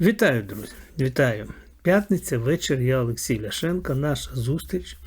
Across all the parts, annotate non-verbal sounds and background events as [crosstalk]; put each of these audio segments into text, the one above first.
Вітаю, друзі! Вітаю! П'ятниця, вечір, я Олексій Ляшенко. Наша зустріч.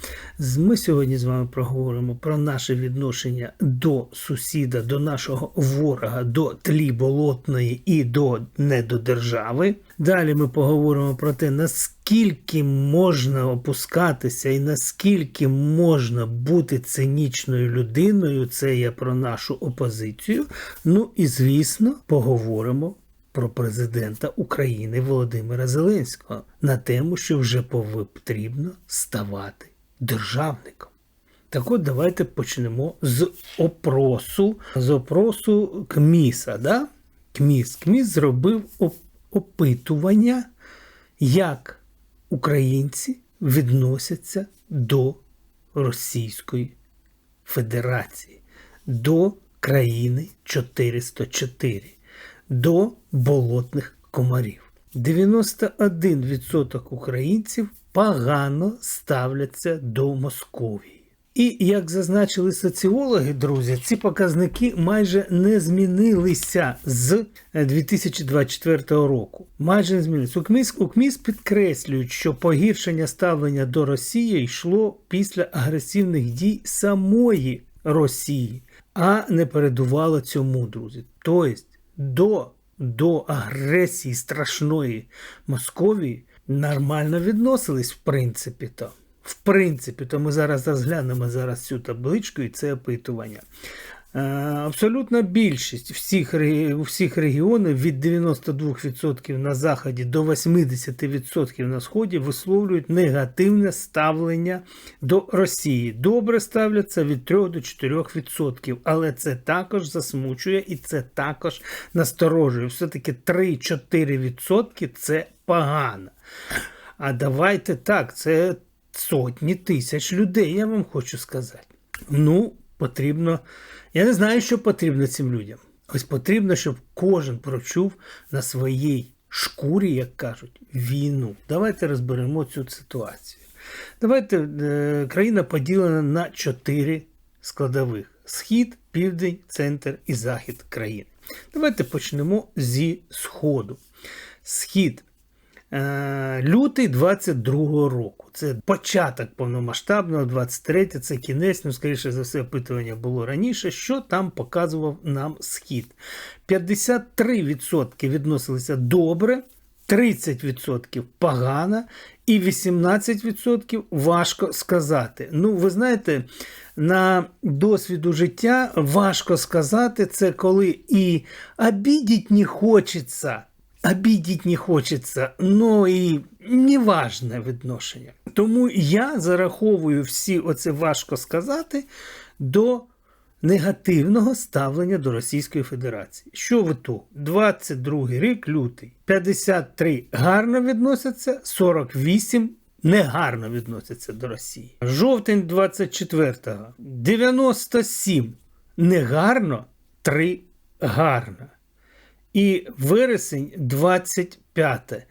Ми сьогодні з вами проговоримо про наше відношення до сусіда, до нашого ворога, до тлі болотної і до недодержави. Далі ми поговоримо про те, наскільки можна опускатися і наскільки можна бути цинічною людиною. Це я про нашу опозицію. Ну і звісно, поговоримо про президента України Володимира Зеленського на тему, що вже потрібно ставати державником. Так от давайте почнемо з опросу, з опросу КМІСа. Да? КМІС. КМІС зробив опитування, як українці відносяться до Російської Федерації, до країни 404, до болотних комарів. 91% українців погано ставляться до Московії. І як зазначили соціологи, друзі, ці показники майже не змінилися з е, 2024 року. Майже не змінилися. У КМІС підкреслюють, що погіршення ставлення до Росії йшло після агресивних дій самої Росії, а не передувало цьому, друзі. Тобто до, до агресії страшної Московії нормально відносились, в принципі, то. В принципі, то ми зараз розглянемо зараз цю табличку і це опитування. Е, Абсолютна більшість всіх, всіх регіонів від 92% на заході до 80% на сході висловлюють негативне ставлення до Росії. Добре ставляться від 3 до 4%, але це також засмучує і це також насторожує. Все-таки 3-4% це погано. А давайте так, це сотні тисяч людей, я вам хочу сказати. Ну, потрібно. Я не знаю, що потрібно цим людям. Ось потрібно, щоб кожен прочув на своїй шкурі, як кажуть, війну. Давайте розберемо цю ситуацію. Давайте е, країна поділена на чотири складових: схід, південь, центр і захід країни. Давайте почнемо зі сходу. Схід. Е, Лютий 22-го року. Це початок повномасштабного, 23 це кінець, ну, скоріше за все, опитування було раніше. Що там показував нам схід? 53% відносилися добре, 30% погано і 18% важко сказати. Ну, ви знаєте, на досвіду життя важко сказати це, коли і обідіть не хочеться. Обідіть не хочеться, ну і неважне відношення. Тому я зараховую всі, оце важко сказати, до негативного ставлення до Російської Федерації. Що ви тут? 22 рік, лютий, 53 гарно відносяться, 48 негарно відносяться до Росії. Жовтень 24-го, 97 негарно, 3 гарно. І вересень 25.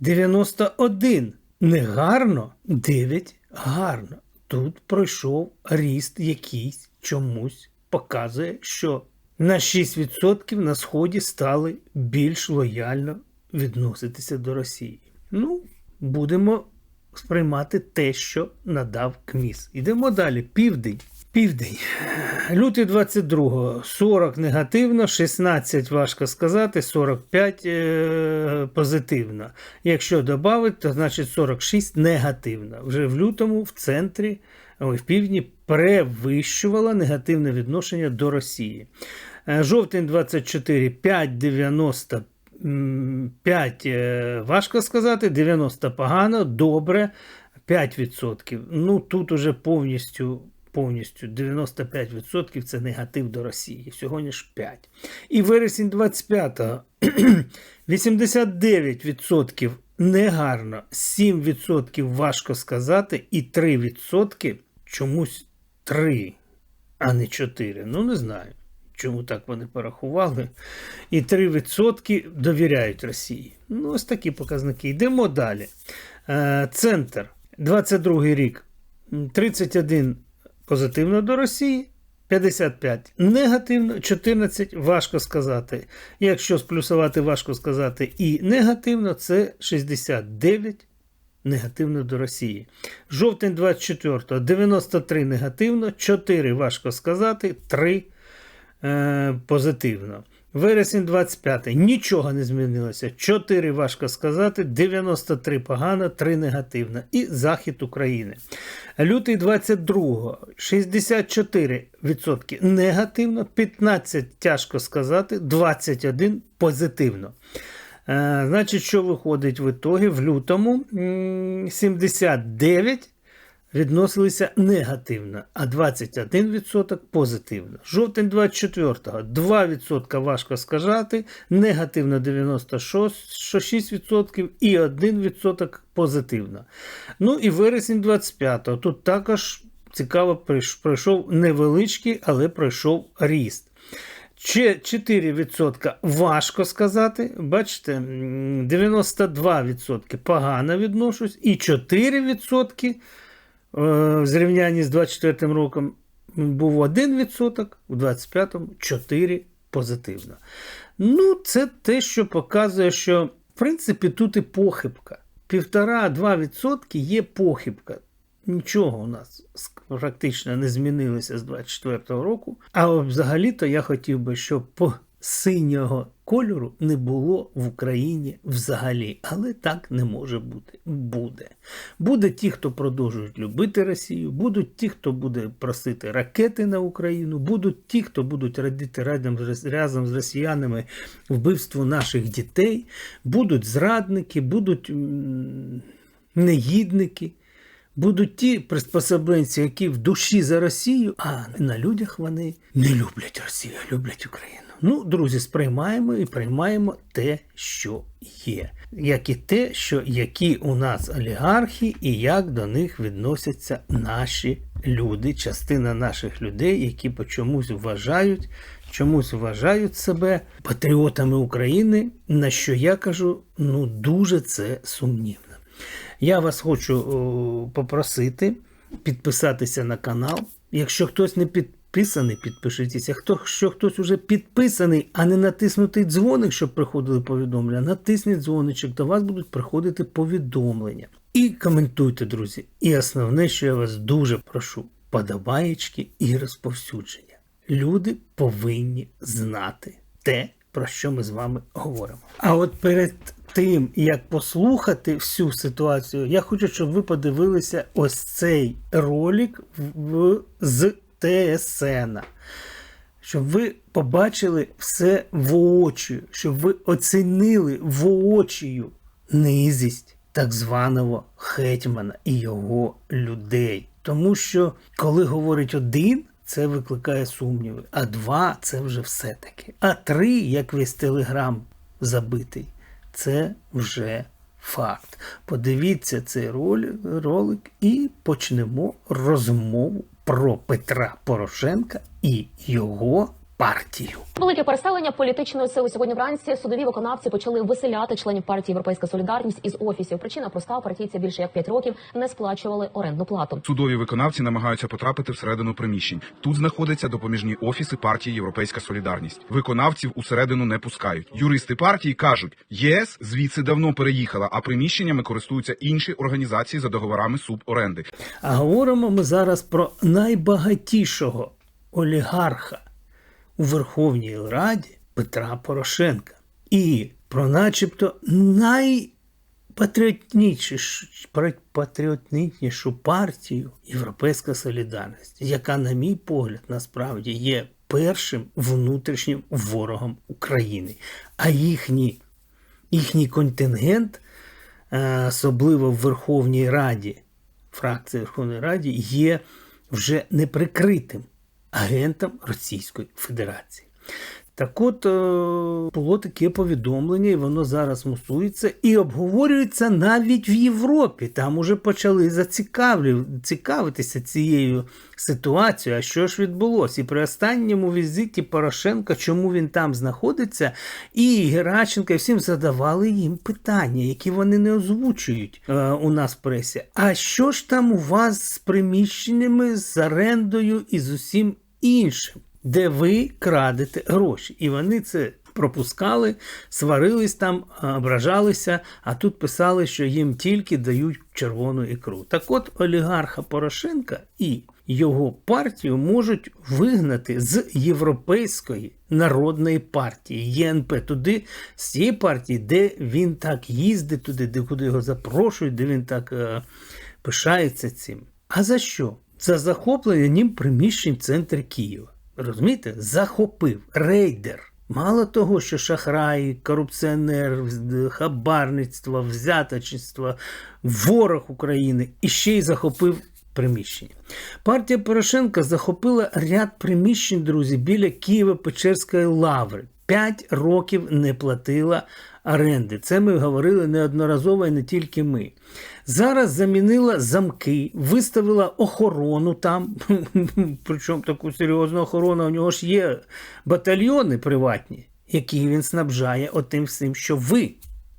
91 негарно, 9 гарно. Тут пройшов ріст якийсь чомусь показує, що на 6% на Сході стали більш лояльно відноситися до Росії. Ну, будемо сприймати те, що надав КМІС. Ідемо далі. Південь. Південь. Лютий 22-го 40 негативно, 16 важко сказати, 45 е, позитивно. Якщо додати, то значить 46 негативно. Вже в лютому в центрі, ой, в півдні перевищувало негативне відношення до Росії. Е, Жовтень 24, 5,90. м, 5 е, важко сказати, 90 погано, добре, 5%. Ну тут уже повністю повністю 95% це негатив до Росії, всього ніж 5. І вересень 25-го [clears throat] 89% негарно, 7% важко сказати, і 3% чомусь 3, а не 4. Ну, не знаю, чому так вони порахували. І 3% довіряють Росії. Ну, ось такі показники. Йдемо далі. Е, Центр, 22 рік, м, 31 позитивно до Росії, 55 негативно, 14 важко сказати. Якщо сплюсувати важко сказати і негативно, це 69 негативно до Росії. Жовтень 24 93 негативно, 4 важко сказати, 3 е, позитивно. Вересень 25 нічого не змінилося. 4 важко сказати, 93 погано, 3 негативно. І захід України. Лютий 22 64% негативно, 15 тяжко сказати, 21 позитивно. Е, значить, що виходить в ітогі? В лютому м, 79 відносилися негативно, а 21% позитивно. Жовтень 24-го 2% важко сказати, негативно 96% і 1% позитивно. Ну і вересень 25-го. Тут також цікаво пройшов невеличкий, але пройшов ріст. Ще 4% важко сказати. Бачите, 92% погано відношусь, і 4% е, в зрівнянні з 24 роком був 1%, у 25-му 4 позитивно. Ну, це те, що показує, що в принципі тут і похибка. 1,5-2% є похибка. Нічого у нас практично не змінилося з 24-го року. А взагалі-то я хотів би, щоб по синього кольору не було в Україні взагалі. Але так не може бути. Буде. Буде ті, хто продовжують любити Росію, будуть ті, хто буде просити ракети на Україну, будуть ті, хто будуть радіти разом з, росіянами вбивству наших дітей, будуть зрадники, будуть негідники. Будуть ті приспособленці, які в душі за Росію, а на людях вони не люблять Росію, а люблять Україну. Ну, друзі, сприймаємо і приймаємо те, що є, як і те, що які у нас олігархи, і як до них відносяться наші люди, частина наших людей, які по чомусь вважають, чомусь вважають себе патріотами України, на що я кажу, ну дуже це сумнівно. Я вас хочу попросити підписатися на канал. Якщо хтось не підписаний, підпишіться. Хто, якщо хтось уже підписаний, а не натиснутий дзвоник, щоб приходили повідомлення, натисніть дзвоничок, до вас будуть приходити повідомлення. І коментуйте, друзі. І основне, що я вас дуже прошу, подобаєчки і розповсюдження. Люди повинні знати те, про що ми з вами говоримо. А от перед тим, як послухати всю ситуацію, я хочу, щоб ви подивилися ось цей ролик в, з ТСН. Щоб ви побачили все воочію, щоб ви оцінили воочію низість так званого гетьмана і його людей. Тому що коли говорить один, це викликає сумніви, а два це вже все таки. А три, як весь телеграм забитий, це вже факт. Подивіться цей ролик і почнемо розмову про Петра Порошенка і його партію. Велике переселення політичної сили сьогодні вранці судові виконавці почали виселяти членів партії Європейська Солідарність із офісів. Причина проста партійці більше як 5 років не сплачували орендну плату. Судові виконавці намагаються потрапити всередину приміщень. Тут знаходяться допоміжні офіси партії Європейська Солідарність. Виконавців усередину не пускають. Юристи партії кажуть, ЄС звідси давно переїхала, а приміщеннями користуються інші організації за договорами суборенди. А говоримо ми зараз про найбагатішого олігарха у Верховній Раді Петра Порошенка. І про начебто патріотичнішу партію Європейська Солідарність, яка, на мій погляд, насправді є першим внутрішнім ворогом України. А їхній, їхній контингент, е, особливо в Верховній Раді, фракція Верховної Раді, є вже неприкритим агентом Російської Федерації. Так от е, було таке повідомлення, і воно зараз мусується і обговорюється навіть в Європі. Там уже почали зацікавлю- цікавитися цією ситуацією. А що ж відбулося? І при останньому візиті Порошенка, чому він там знаходиться, і Геращенка, і всім задавали їм питання, які вони не озвучують е, у нас в пресі. А що ж там у вас з приміщеннями, з орендою і з усім іншим, де ви крадете гроші. І вони це пропускали, сварились там, ображалися, а тут писали, що їм тільки дають червону ікру. Так от олігарха Порошенка і його партію можуть вигнати з Європейської народної партії ЄНП, туди з цієї партії, де він так їздить, туди, де куди його запрошують, де він так е, пишається цим. А за що? За захоплення ним приміщень в центрі Києва. Розумієте? Захопив рейдер. Мало того, що шахраї, корупціонер, хабарництво, взяточництво, ворог України і ще й захопив приміщення. Партія Порошенка захопила ряд приміщень, друзі, біля Києво-Печерської лаври. П'ять років не платила оренди. Це ми говорили неодноразово і не тільки ми. Зараз замінила замки, виставила охорону там, [laughs] причому таку серйозну охорону. У нього ж є батальйони приватні, які він снабжає отим всім, що ви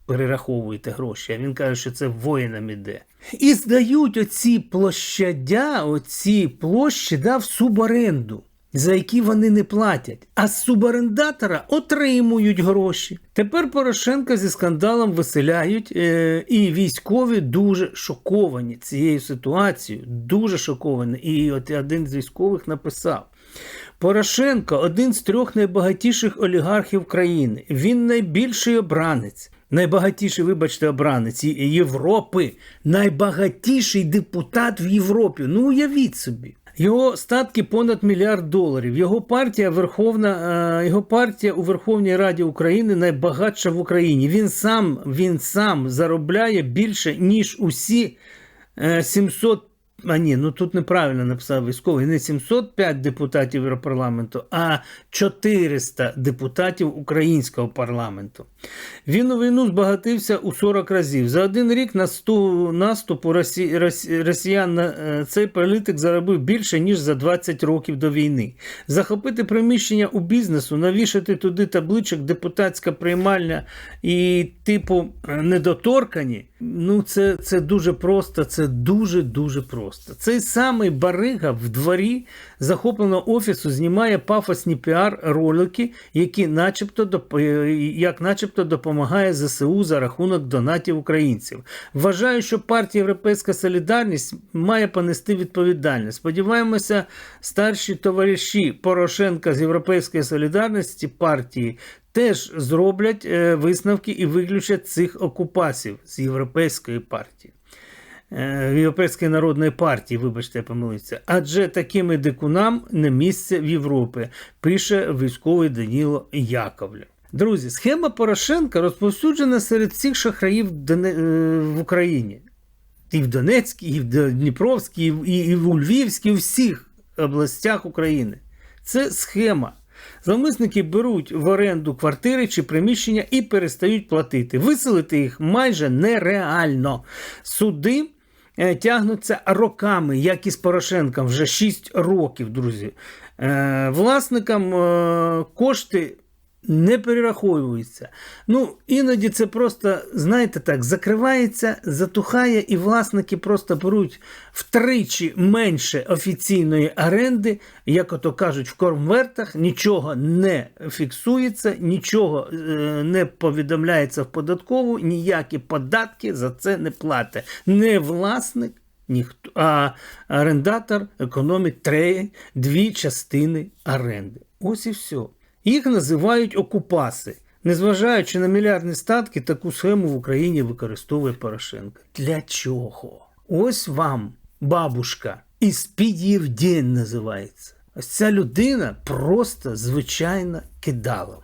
перераховуєте гроші. А він каже, що це воїнам іде. І здають оці площадя, оці площі да, в суборенду за які вони не платять, а з суборендатора отримують гроші. Тепер Порошенка зі скандалом виселяють, е, і військові дуже шоковані цією ситуацією. Дуже шоковані. І от один з військових написав. Порошенко один з трьох найбагатіших олігархів країни. Він найбільший обранець. Найбагатіший, вибачте, обранець Європи, найбагатіший депутат в Європі. Ну уявіть собі. Його статки понад мільярд доларів. Його партія Верховна, е, його партія у Верховній Раді України найбагатша в Україні. Він сам він сам заробляє більше ніж усі е, 700 а ні, ну тут неправильно написав військовий. Не 705 депутатів Європарламенту, а 400 депутатів українського парламенту. Він у війну збагатився у 40 разів. За один рік насту, наступу росі, росі, росіян е, цей політик заробив більше, ніж за 20 років до війни. Захопити приміщення у бізнесу, навішати туди табличок депутатська приймальня і, типу, недоторкані. Ну, це, це дуже просто, це дуже-дуже просто. Цей самий Барига в дворі захопленого офісу знімає пафосні піар-ролики, які начебто, як начебто допомагає ЗСУ за рахунок донатів українців. Вважаю, що партія Європейська Солідарність має понести відповідальність. Сподіваємося, старші товариші Порошенка з Європейської солідарності партії теж зроблять е, висновки і виключать цих окупасів з європейської партії. Е, Європейської народної партії, вибачте, я помилився. Адже такими дикунам не місце в Європі, пише військовий Даніло Яковлев. Друзі, схема Порошенка розповсюджена серед всіх шахраїв е, в Україні. І в Донецькій, і в Дніпровській, і і в Львівській, і в всіх областях України. Це схема. Зловмисники беруть в оренду квартири чи приміщення і перестають платити. Виселити їх майже нереально. Суди е, тягнуться роками, як і з Порошенком, вже 6 років, друзі. Е, власникам кошти не перераховуються. Ну, іноді це просто, знаєте так, закривається, затухає, і власники просто беруть втричі менше офіційної оренди, як ото кажуть, в кормвертах, нічого не фіксується, нічого е, не повідомляється в податкову, ніякі податки за це не платить. Не власник. Ніхто, а орендатор економить три, дві частини оренди. Ось і все. Їх називають окупаси. Незважаючи на мільярдні статки, таку схему в Україні використовує Порошенко. Для чого? Ось вам бабушка із Під'євдень називається. Ось ця людина просто звичайна кидалова.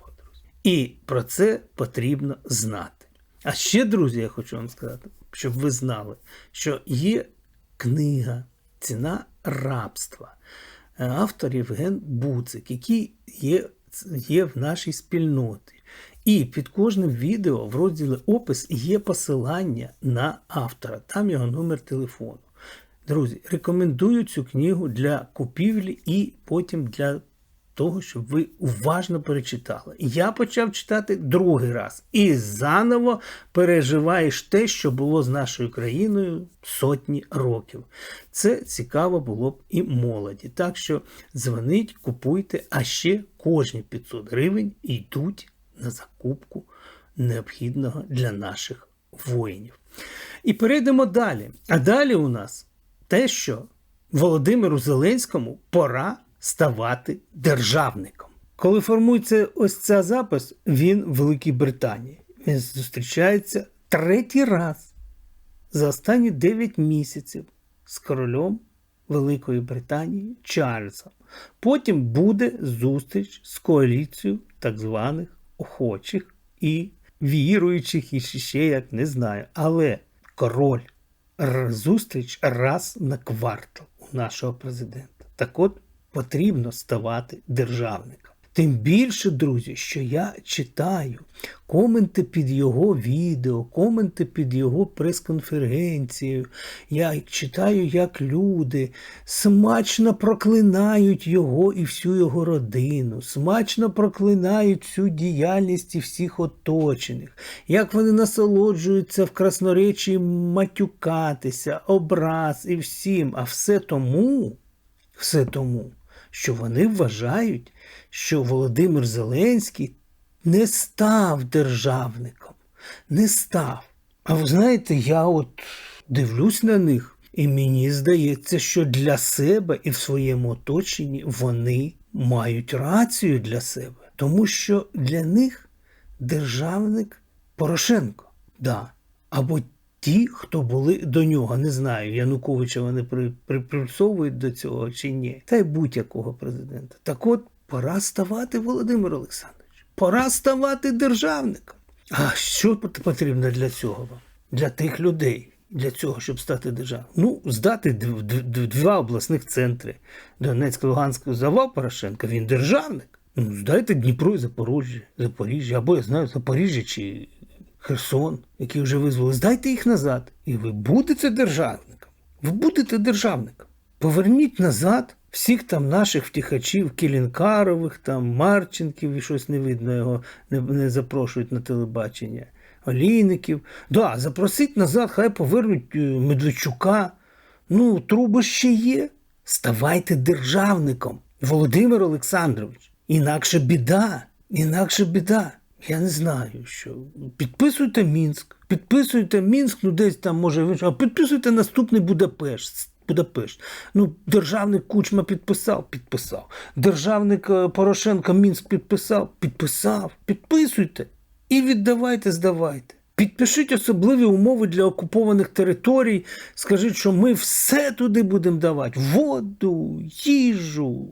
І про це потрібно знати. А ще, друзі, я хочу вам сказати, щоб ви знали, що є книга Ціна рабства. Е, Автор Євген Буцик, який є, є в нашій спільноті. І під кожним відео в розділі опис є посилання на автора, там його номер телефону. Друзі, рекомендую цю книгу для купівлі і потім для того, щоб ви уважно перечитали. Я почав читати другий раз і заново переживаєш те, що було з нашою країною сотні років. Це цікаво було б і молоді. Так що дзвоніть, купуйте, а ще кожні 500 гривень йдуть на закупку необхідного для наших воїнів. І перейдемо далі. А далі у нас те, що Володимиру Зеленському пора ставати державником. Коли формується ось ця запис, він в Великій Британії. Він зустрічається третій раз за останні 9 місяців з королем Великої Британії Чарльзом. Потім буде зустріч з коаліцією так званих охочих і віруючих, і ще як не знаю. Але король зустріч раз на квартал у нашого президента. Так от потрібно ставати державником. Тим більше, друзі, що я читаю коменти під його відео, коменти під його прес-конференцією. Я читаю, як люди смачно проклинають його і всю його родину, смачно проклинають всю діяльність і всіх оточених, як вони насолоджуються в красноречі матюкатися, образ і всім. А все тому, все тому, що вони вважають, що Володимир Зеленський не став державником, не став. А ви знаєте, я от дивлюсь на них, і мені здається, що для себе і в своєму оточенні вони мають рацію для себе, тому що для них державник Порошенко, да. або ті, хто були до нього. Не знаю, Януковича вони при, до цього чи ні. Та й будь-якого президента. Так от, пора ставати, Володимир Олександрович. Пора ставати державником. А що потрібно для цього вам? Для тих людей. Для цього, щоб стати державою. Ну, здати дв- дв- дв- два обласних центри. Донецьк, Луганськ завал Порошенка, він державник. Ну, здайте Дніпро і Запоріжжя, Запоріжжя, або я знаю, Запоріжжя чи Херсон, які вже визвали, здайте їх назад, і ви будете державником. Ви будете державником. Поверніть назад всіх там наших втіхачів, Кілінкарових, там Марченків, і щось не видно його, не, не запрошують на телебачення. Олійників. Да, запросіть назад, хай повернуть е, Медведчука. Ну, труби ще є. Ставайте державником, Володимир Олександрович. Інакше біда, інакше біда. Я не знаю, що. Підписуйте Мінськ, підписуйте Мінськ, ну десь там може а підписуйте наступний Будапешт. Будапешт. Ну, державник Кучма підписав, підписав. Державник е, Порошенко Мінськ підписав, підписав. Підписуйте і віддавайте, здавайте. Підпишіть особливі умови для окупованих територій. Скажіть, що ми все туди будемо давати: воду, їжу,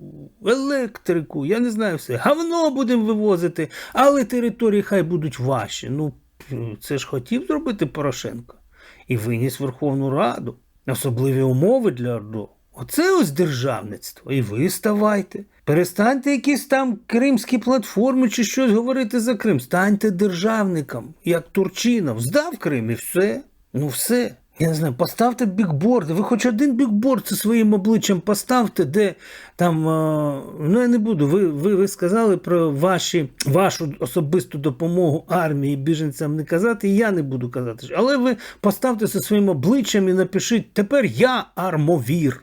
електрику, я не знаю все. Гавно будемо вивозити, але території хай будуть ваші. Ну, це ж хотів зробити Порошенко. І виніс Верховну Раду. Особливі умови для Орду. Оце ось державництво. І ви ставайте. Перестаньте якісь там кримські платформи чи щось говорити за Крим. Станьте державником, як Турчинов. Здав Крим і все. Ну все. Я не знаю, поставте бікборди. Ви хоч один бікборд зі своїм обличчям поставте, де там. е, ну я не буду. Ви, ви, ви сказали про ваші, вашу особисту допомогу армії біженцям не казати, і я не буду казати. Але ви поставте зі своїм обличчям і напишіть: тепер я армовір.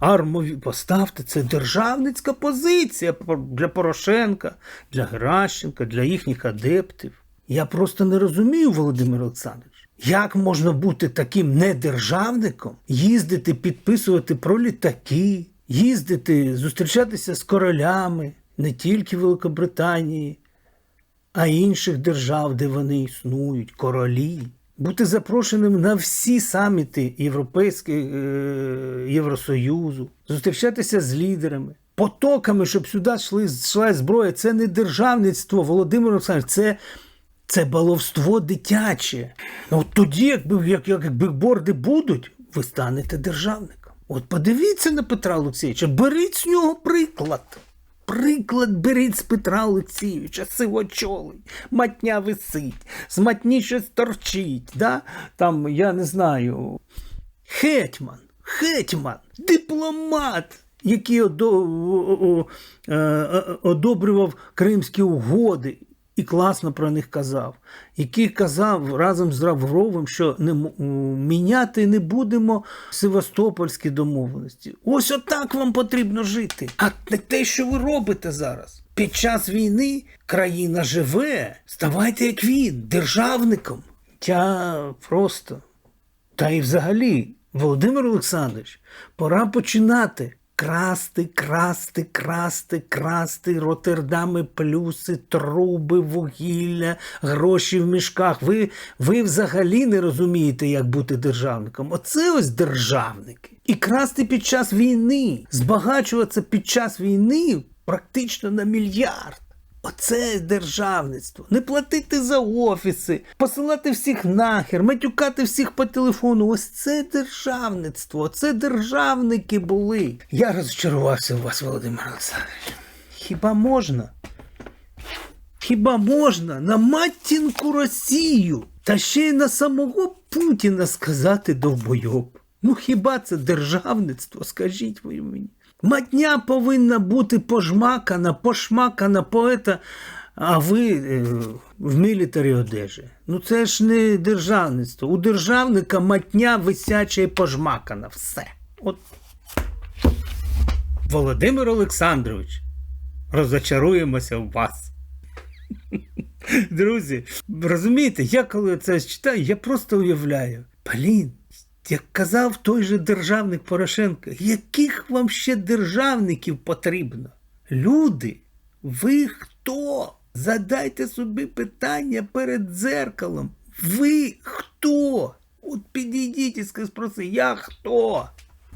Армові поставте це державницька позиція для Порошенка, для Геращенка, для їхніх адептів. Я просто не розумію, Володимир Олександрович, як можна бути таким недержавником, їздити, підписувати про літаки, їздити, зустрічатися з королями не тільки Великобританії, а й інших держав, де вони існують, королі. Бути запрошеним на всі саміти Європейського е, Євросоюзу, зустрічатися з лідерами, потоками, щоб сюди йшла зброя. Це не державництво, Володимир Олександрович, це, це баловство дитяче. Ну, От тоді, якби як, як, бікборди будуть, ви станете державником. От подивіться на Петра Олексійовича, беріть з нього приклад. Приклад беріть з Петра Олексійовича, сивочолий, матня висить, з матні щось торчить, да? там, я не знаю, гетьман, гетьман, дипломат, який е, е, одобрював кримські угоди і класно про них казав, який казав разом з Лавровим, що не міняти не будемо севастопольські домовленості. Ось отак вам потрібно жити. А не те, що ви робите зараз. Під час війни країна живе. Ставайте як він, державником. Я просто та й взагалі, Володимир Олександрович, пора починати красти, красти, красти, красти, Роттердами, плюси, труби, вугілля, гроші в мішках. Ви, ви взагалі не розумієте, як бути державником. Оце ось державники. І красти під час війни, збагачуватися під час війни практично на мільярд. Оце державництво. Не платити за офіси, посилати всіх нахер, матюкати всіх по телефону. Ось це державництво, це державники були. Я розчарувався у вас, Володимир Олександрович. Хіба можна? Хіба можна на матінку Росію та ще й на самого Путіна сказати довбойоб? Ну хіба це державництво? Скажіть ви мені. Матня повинна бути пожмакана, пошмакана поета, а ви е, в мілітарі одежі. Ну це ж не державництво. У державника матня висяча і пожмакана. Все. От. Володимир Олександрович, розочаруємося в вас. [laughs] Друзі, розумієте, я коли це читаю, я просто уявляю. Блін, як казав той же державник Порошенко, яких вам ще державників потрібно? Люди, ви хто? Задайте собі питання перед дзеркалом. Ви хто? От підійдіть і спроси, я хто?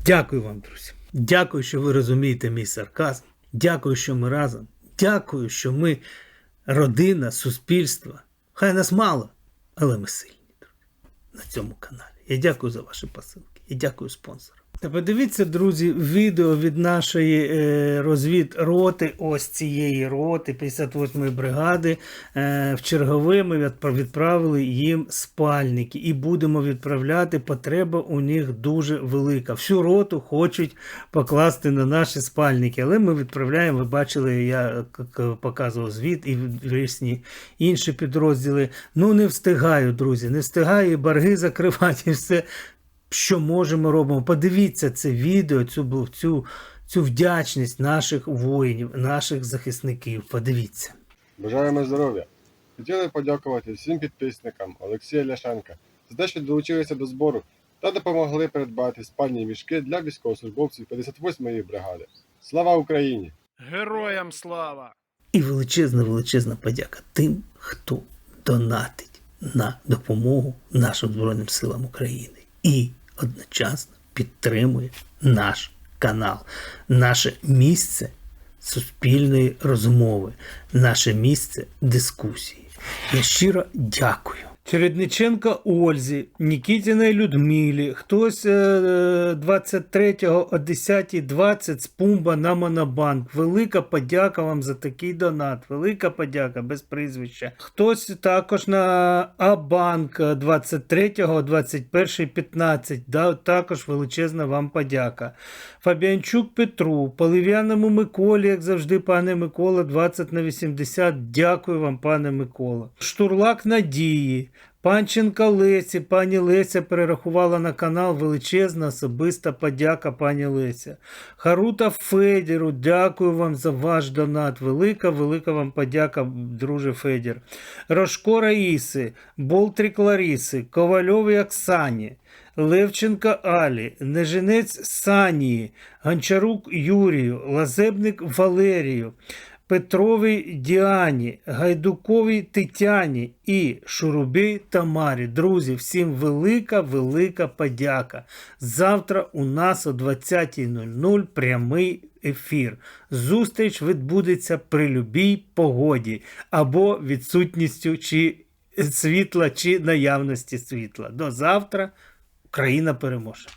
Дякую вам, друзі. Дякую, що ви розумієте мій сарказм. Дякую, що ми разом. Дякую, що ми родина, суспільство. Хай нас мало, але ми сильні друзі, на цьому каналі. Я дякую за ваші посилки. І дякую спонсорам. Та подивіться, друзі, відео від нашої е, розвідроти, ось цієї роти, 58-ї бригади. Е, в чергове ми відправили їм спальники і будемо відправляти. Потреба у них дуже велика. Всю роту хочуть покласти на наші спальники, але ми відправляємо. Ви бачили, я показував звіт і різні інші підрозділи. Ну не встигаю, друзі, не встигаю і борги закривати і все що можемо робимо. Подивіться це відео, цю, цю, цю вдячність наших воїнів, наших захисників. Подивіться. Бажаємо здоров'я! Хотіли подякувати всім підписникам Олексія Ляшенка за те, що долучилися до збору та допомогли придбати спальні мішки для військовослужбовців 58-ї бригади. Слава Україні! Героям слава! І величезна, величезна подяка тим, хто донатить на допомогу нашим Збройним силам України і одночасно підтримує наш канал, наше місце суспільної розмови, наше місце дискусії. Я щиро дякую. Чередниченка Ользі, Нікітіної Людмилі, хтось е, 23-го о 10.20 з Пумба на Монобанк. Велика подяка вам за такий донат. Велика подяка без прізвища. Хтось також на Абанк 23-го о 21.15. Да, також величезна вам подяка. Фабіанчук Петру, Полив'яному Миколі, як завжди, пане Микола, 20 на 80. Дякую вам, пане Микола. Штурлак Надії. Панченка Лесі, пані Леся перерахувала на канал величезна особиста подяка, пані Леся. Харута Федіру, дякую вам за ваш донат. Велика, велика вам подяка, друже Федір. Рожко Раїси, Болтрик Лариси, Ковальовій Оксані. Левченка Алі, Нежинець Санії, Гончарук Юрію, Лазебник Валерію, Петровій Діані, Гайдуковій Тетяні і Шурубій Тамарі. Друзі, всім велика, велика подяка. Завтра у нас о 20.00 прямий ефір. Зустріч відбудеться при любій погоді або відсутністю чи світла, чи наявності світла. До завтра Україна переможе.